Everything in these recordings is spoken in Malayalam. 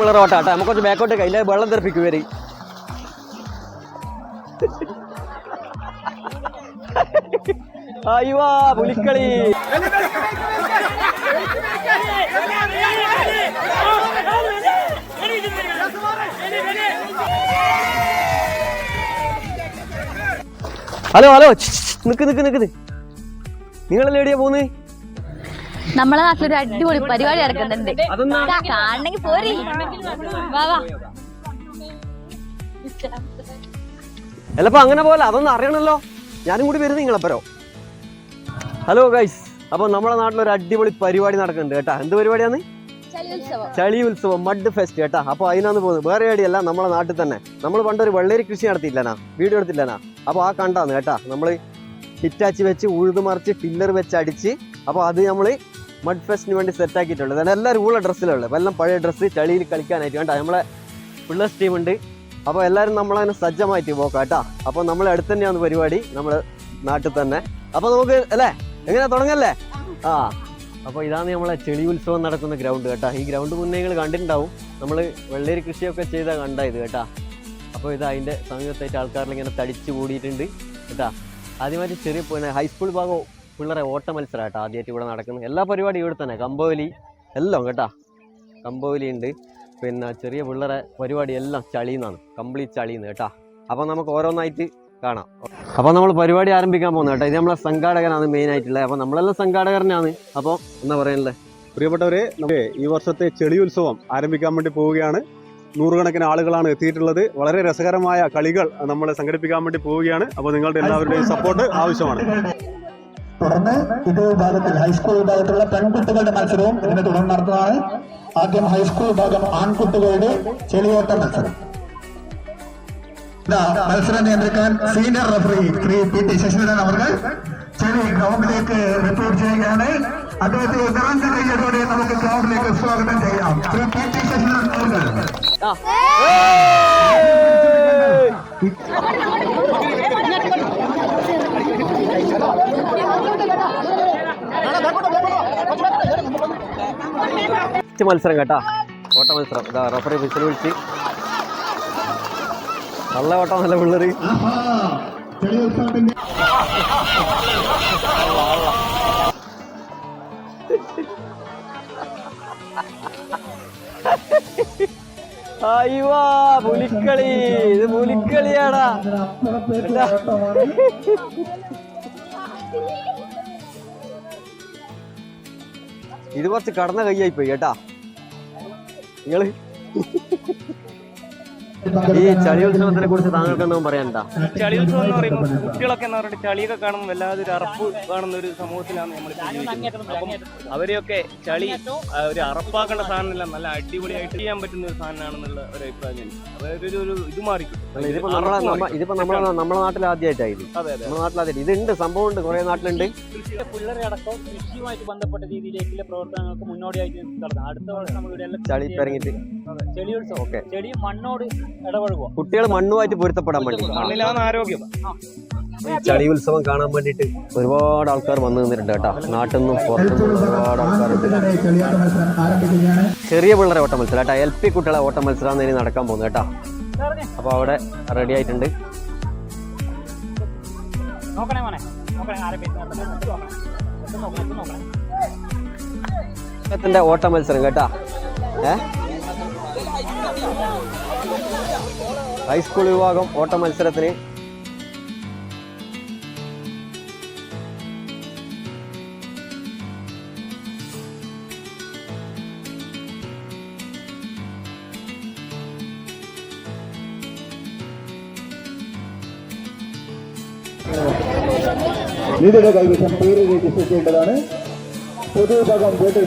പിള്ളേർ ഓട്ടാട്ടെ നമുക്ക് കുറച്ച് ബാക്കോട്ട് കയ്യിലെ വെള്ളം തെറിപ്പിക്കും വരെ അയ്യോ പുലിക്കളി. ഹലോ ഹലോ നിക്ക് നിക്ക് നിക്ക്. നിങ്ങളല്ലേ എവിടെയാ പോകുന്നത്? നമ്മളെ നാട്ടിലൊരു അടിപൊളി പരിപാടി നടക്കുന്നുണ്ട്. കാണണെങ്കിൽ പോരി. വാ വാ. അല്ലപ്പോ അങ്ങനെ പോലെ അതൊന്നും അറിയണല്ലോ. ഞാനും കൂടി വരുന്നത് നിങ്ങളപ്പരോ. ഹലോ ഗൈസ് അപ്പൊ നമ്മുടെ നാട്ടിൽ ഒരു അടിപൊളി പരിപാടി നടക്കുന്നുണ്ട് കേട്ടാ. എന്ത് പരിപാടിയാണ്? ചളി ഉത്സവം മഡ് ഫെസ്റ്റ് കേട്ടാ. അപ്പൊ അതിനാന്ന് പോകുന്നത്. വേറെ എവിടെയല്ല നമ്മളെ നാട്ടിൽ തന്നെ. നമ്മൾ പണ്ടൊരു വെള്ളരി കൃഷി നടത്തിയില്ലനാ വീഡിയോ എടുത്തില്ലനാ അപ്പൊ ആ കണ്ടാന്ന് കേട്ടാ. നമ്മൾ ഹിറ്റാച്ചി വെച്ച് ഉഴുതുമറിച്ച് പില്ലർ ഫില്ലർ വെച്ച് അടിച്ച് അപ്പൊ അത് നമ്മൾ മഡ് ഫെസ്റ്റിന് വേണ്ടി സെറ്റ് ആക്കിയിട്ടുള്ളത്. അതെല്ലാം എല്ലാവരും ഉള്ള ഡ്രസ്സിലുള്ളത് അപ്പോൾ എല്ലാം പഴയ ഡ്രസ്സ് ചളിയിൽ കളിക്കാനായിട്ട് വേണ്ട. നമ്മളെ പിള്ളേഴ്സ് ടീമുണ്ട് അപ്പോൾ എല്ലാവരും നമ്മളതിനെ സജ്ജമായിട്ട് പോക്കാട്ടാ കേട്ടാ. അപ്പോൾ നമ്മളെ അടുത്ത് തന്നെയാണ് പരിപാടി. നമ്മൾ നാട്ടിൽ തന്നെ. അപ്പോൾ നമുക്ക് അല്ലേ? എങ്ങനെ തുടങ്ങല്ലേ? ആ. അപ്പോൾ ഇതാണ് നമ്മളെ ചെളി ഉത്സവം നടക്കുന്ന ഗ്രൗണ്ട് കേട്ടാ. ഈ ഗ്രൗണ്ട് മുന്നേ നിങ്ങൾ കണ്ടിട്ടുണ്ടാവും. നമ്മൾ വെള്ളേരി കൃഷിയൊക്കെ ചെയ്താൽ കണ്ട ഇത് കേട്ടാ. അപ്പോൾ ഇത് അതിന്റെ സമീപത്തായിട്ട് ആൾക്കാരിൽ ഇങ്ങനെ തടിച്ചു കൂടിയിട്ടുണ്ട് കേട്ടാ. ആദ്യമായിട്ട് ചെറിയ ഹൈസ്കൂൾ ഭാഗം പിള്ളേരെ ഓട്ട മത്സരം കേട്ടോ ആദ്യമായിട്ട് ഇവിടെ നടക്കുന്നത്. എല്ലാ പരിപാടിയും ഇവിടെ തന്നെ. കമ്പോലി എല്ലാം കേട്ടാ. കമ്പോലി ഉണ്ട്. പിന്നെ ചെറിയ പിള്ളേരെ പരിപാടി എല്ലാം ചളിന്നാണ്. കംപ്ലീറ്റ് ചളിന്ന് കേട്ടാ. അപ്പോൾ നമുക്ക് ഓരോന്നായിട്ട് കാണാം. അപ്പോൾ നമ്മൾ പരിപാടി ആരംഭിക്കാൻ പോകുന്നത് കേട്ടോ. ഇത് നമ്മളെ സംഘാടകനാണ് മെയിൻ ആയിട്ടുള്ളത്. അപ്പോൾ നമ്മളെല്ലാം സംഘാടകരനാണ്. അപ്പോൾ എന്താ പറയാനുള്ളത്? പ്രിയപ്പെട്ടവരെ നമുക്ക് ഈ വർഷത്തെ ചെളി ഉത്സവം ആരംഭിക്കാൻ വേണ്ടി പോവുകയാണ്. നൂറുകണക്കിന് ആളുകളാണ് എത്തിയിട്ടുള്ളത്. വളരെ രസകരമായ കളികൾ നമ്മൾ സംഘടിപ്പിക്കാൻ വേണ്ടി പോവുകയാണ്. അപ്പോൾ നിങ്ങളുടെ എല്ലാവരുടെയും സപ്പോർട്ട് ആവശ്യമാണ്. തുടർന്ന് ഇത് വിഭാഗത്തിൽ ഹൈസ്കൂൾ വിഭാഗത്തിലുള്ള പെൺകുട്ടികളുടെ മത്സരവും ഇതിനെ തുടർന്ന് നടത്തുന്നതാണ് ആദ്യം ഹൈസ്കൂൾ വിഭാഗം ആൺകുട്ടികളുടെ ചെളിയോട്ട മത്സരം ഇതാ മത്സരം നിയന്ത്രിക്കാൻ senior referee Shri P T Sasidharan അവർ ചെളി ഗ്രൗണ്ടിലേക്ക് റിപ്പോർട്ട് ചെയ്യുകയാണ് അദ്ദേഹത്തെ നിറഞ്ഞ കയ്യതോടെ നമുക്ക് ഗ്രൗണ്ടിലേക്ക് സ്വാഗതം ചെയ്യാം ശ്രീ പി ടി ശശിധരൻ അവർ ആ മത്സരം കേട്ടോ. ഓട്ട മത്സരം. ഇതാ റഫറി വിസിൽ വിളിച്ച്. നല്ല ഓട്ടം നല്ല പിള്ളേർ അയ്യോ പുലിക്കളി. ഇത് പുലിക്കളിയാടാ. ഇത് കുറച്ച് കടന്ന കൈയായി പോയി കേട്ടാ. നിങ്ങൾ? ഈ ചളി ഉത്സവത്തിനെ കുറിച്ച് താങ്കൾക്ക് എന്തോ പറയാനുണ്ടാ? ചളി ഉത്സവം എന്ന് പറയുമ്പോൾ കുട്ടികളൊക്കെ എന്ന് പറഞ്ഞിട്ട് ചളിയൊക്കെ കാണുമ്പോൾ വല്ലാതെ ഒരു അറപ്പ് കാണുന്ന ഒരു സമൂഹത്തിലാണ് നമ്മൾ അപ്പം അവരെയൊക്കെ ചളി ഒരു അറപ്പാക്കേണ്ട സാധനമല്ല നല്ല അടിപൊളിയായിട്ട് ചെയ്യാൻ പറ്റുന്ന ഒരു സാധനമാണെന്നുള്ള ഒരു അഭിപ്രായം അതൊരു ഒരു ഇത് മാറി അല്ല, ഇതിപ്പോ നമ്മളെ ഇതിപ്പോ നമ്മളെ നമ്മളെ നാട്ടിൽ ആദ്യമായിട്ടായിരുന്നു നമ്മുടെ നാട്ടിൽ ആദ്യമായിട്ട്. ഇതുണ്ട് സംഭവം ഉണ്ട് കുറെ നാട്ടിലുണ്ട്. പിള്ളേരെ അടക്കം കൃഷിയുമായിട്ട് ബന്ധപ്പെട്ട രീതിയിലേക്കുള്ള പ്രവർത്തനങ്ങൾക്ക് മുന്നോടിയായിട്ട് നടത്താം അടുത്ത വർഷം നമ്മൾ ഇവിടെ ചളി ഇറങ്ങിയിട്ട്. ചെളിയുത്സവം. ഓക്കെ. ചെടി മണ്ണോട് കുട്ടികൾ മണ്ണുമായിട്ട് പൊരുത്തപ്പെടാൻ വേണ്ടി. മണ്ണിലാണ് ആരോഗ്യം. ചളി ഉത്സവം കാണാൻ വേണ്ടിട്ട് ഒരുപാട് ആൾക്കാർ വന്നു നിന്നിട്ടുണ്ട് കേട്ടോ. നാട്ടിൽ നിന്നും പുറത്തുനിന്നും ഒരുപാട് ആൾക്കാരുണ്ട് മത്സരം ചെറിയ പിള്ളേരെ ഓട്ട മത്സരം. കേട്ടോ എൽ പി കുട്ടികളെ ഓട്ട മത്സരമാണ് ഇനി നടക്കാൻ പോകുന്നത് കേട്ടോ. അപ്പൊ അവിടെ റെഡി ആയിട്ടുണ്ട്. നോക്കണേ മോനെ. നോക്കണേ ആരെ ഓട്ട മത്സരം കേട്ടാ. ഏ? ഹൈസ്കൂൾ വിഭാഗം ഓട്ട മത്സരത്തിന് നിധിയുടെ കൈവശം പേര് രജിസ്റ്റർ ചെയ്യേണ്ടതാണ് പൊതുവിഭാഗം വോട്ട്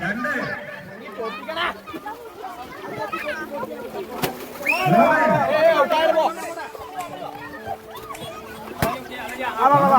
രണ്ട് മൂന്ന് あ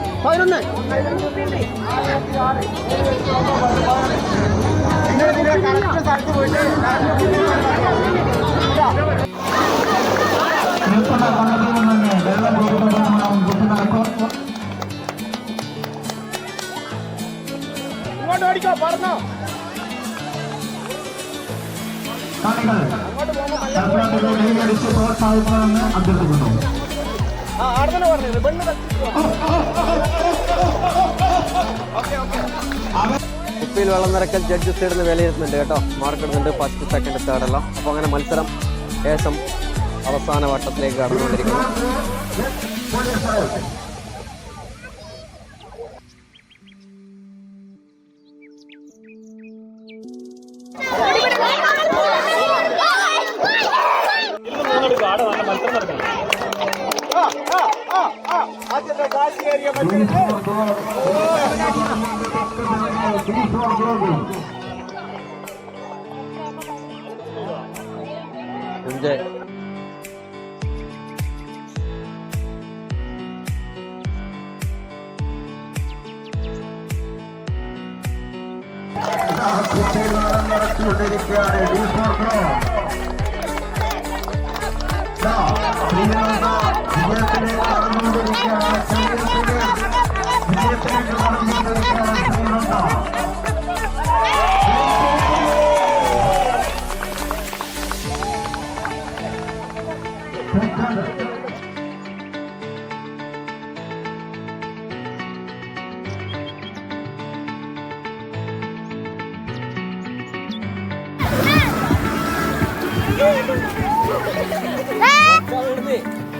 കൊടുക്കുന്നതാണ് ഇങ്ങോട്ട് കാണികൾ പറഞ്ഞോ കൈയടിച്ച് പ്രോത്സാഹിക്കണമെന്ന് അഭ്യർത്ഥിക്കുന്നു. കുപ്പിയിൽ വെള്ളം നിറക്കൽ ജഡ്ജ് സൈഡിൽ വിലയിരുത്തുന്നുണ്ട് കേട്ടോ. മാർക്ക് ഇടുന്നുണ്ട് ഫസ്റ്റ് സെക്കൻഡ് തേർഡ് എല്ലാം. അപ്പോൾ അങ്ങനെ മത്സരം ശേഷം അവസാന വട്ടത്തിലേക്ക് കടന്നുകൊണ്ടിരിക്കുന്നു. 문제 자, 들어가.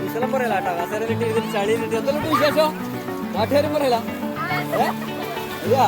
വിശലം പറയല കേട്ടോ കസേര കിട്ടി ഇതിൽ ചളി കിട്ടി എന്തെല്ലാം വിശേഷം നാട്ടുകാരും പറയല ഏ അയ്യാ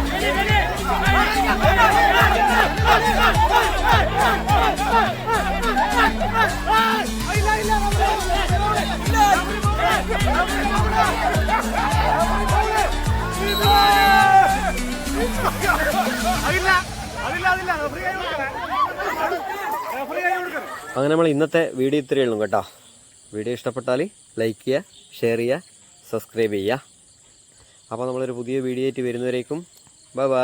അങ്ങനെ നമ്മൾ ഇന്നത്തെ വീഡിയോ ഇത്രയേ ഉള്ളൂ കേട്ടോ. വീഡിയോ ഇഷ്ടപ്പെട്ടാൽ ലൈക്ക് ചെയ്യുക ഷെയർ ചെയ്യുക സബ്സ്ക്രൈബ് ചെയ്യുക. അപ്പോൾ നമ്മളൊരു പുതിയ വീഡിയോ ആയിട്ട് വരുന്നവരേക്കും. Bye bye